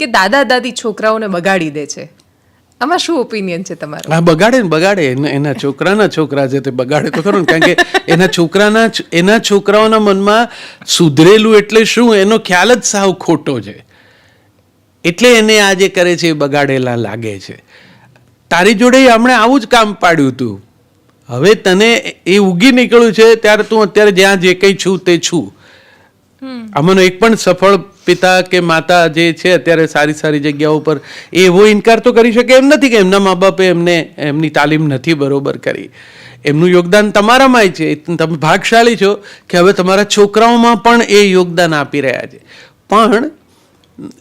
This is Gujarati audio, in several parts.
કે દાદા દાદી છોકરાઓને બગાડી દે છે? આમાં શું ઓપિનિયન છે તમારો? હા બગાડે ને બગાડે. એના- છોકરાના છોકરા છે તે બગાડે તો ખરું ને. કારણ કે એના છોકરાના એના છોકરાઓના મનમાં સુધરેલું એટલે શું? એનો ખ્યાલ જ સાવ ખોટો છે. એટલે એને આ જે કરે છે એ બગાડેલા લાગે છે. તારી જોડે હમણે આવું જ કામ પાડ્યું તું. હવે તને એ ઉગી નીકળ્યું છે ત્યારે તું અત્યારે જ્યાં જે કંઈ છું તે છું. આમાંનો એક પણ સફળ પિતા કે માતા જે છે અત્યારે સારી સારી જગ્યાઓ પર એવો ઇનકાર તો કરી શકે એમ નથી કે એમના મા બાપે એમને એમની તાલીમ નથી બરોબર કરી. એમનું યોગદાન તમારામાંય છે. તમે ભાગશાળી છો કે હવે તમારા છોકરાઓમાં પણ એ યોગદાન આપી રહ્યા છે. પણ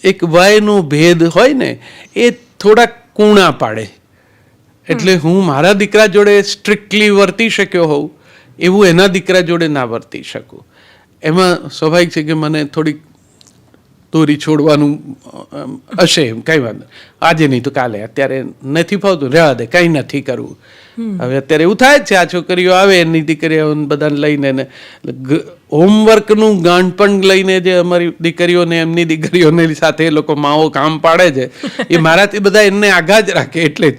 એક વયનો ભેદ હોય ને એ થોડા કૂણા પાડે. એટલે હું મારા દીકરા જોડે સ્ટ્રિક્ટલી વર્તી શક્યો હોઉં એવું એના દીકરા જોડે ના વર્તી શકું. એમાં સ્વાભાવિક છે કે મને થોડીક દોરી છોડવાનું હશે એમ કંઈ વાંધો આજે નહીં તો કાલે અત્યારે નથી ફાવતું રહેવા દે કંઈ નથી કરવું. હવે અત્યારે એવું થાય જ છે આ છોકરીઓ આવે એની દીકરીઓ બધાને લઈને ને હોમવર્કનું ગાંઠપણ લઈને જે અમારી દીકરીઓને એમની દીકરીઓને સાથે એ લોકો માઓ કામ પાડે છે એ મારાથી બધા એમને આઘા જ રાખે એટલે જ.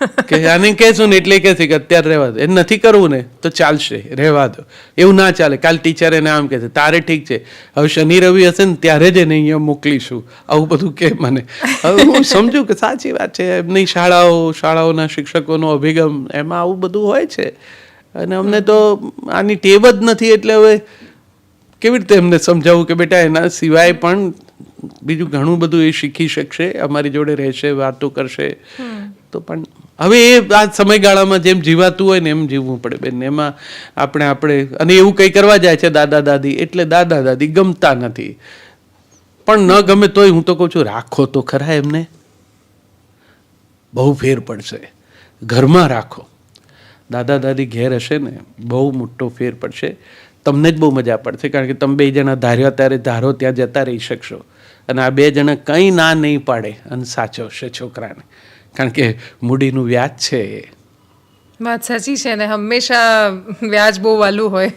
કે આને કહેશું ને એટલે કહેશે કે અત્યારે રહેવા દો. એ નથી કરવું ને તો ચાલશે રહેવા દો. એવું ના ચાલે. કાલ ટીચર એને આમ કહેશે તારે ઠીક છે. હવે શનિ રવિ હશે ને ત્યારે જ એને અહીંયા મોકલીશું. આવું બધું કે મને. હવે હું સમજુ કે સાચી વાત છે. એમની શાળાઓ શાળાઓના શિક્ષકોનો અભિગમ એમાં આવું બધું હોય છે. અને અમને તો આની ટેવ જ નથી એટલે હવે કેવી રીતે એમને સમજાવવું કે બેટા એના સિવાય પણ બીજું ઘણું બધું એ શીખી શકશે અમારી જોડે રહેશે વાતો કરશે. તો પણ હવે એ આ સમયગાળામાં જેમ જીવાતું હોય ને એમ જીવવું પડે બેન. એમાં આપણે આપણે, અને એવું કંઈ કરવા જાય છે દાદા, દાદી, એટલે દાદા, દાદી ગમતા નથી. પણ ન ગમે તોય હું તો કહું છું, રાખો તો ખરા એમને. બહુ ફેર પડશે. ઘરમાં રાખો. દાદા, દાદી ઘેર હશે ને, બહુ મોટો ફેર પડશે. તમને જ બહુ મજા પડશે, કારણ કે તમે બે જણા ધાર્યો ત્યારે ધારો, ત્યાં જતા રહી શકશો. અને આ બે જણા કંઈ ના નહીં પાડે અને સાચવશે છોકરાને. કારણ કે મૂડીનું વ્યાજ છે એ. વાત સાચી છે ને હંમેશા વ્યાજ બહુ વાલું હોય.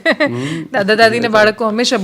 દાદા દાદીને બાળકો હંમેશા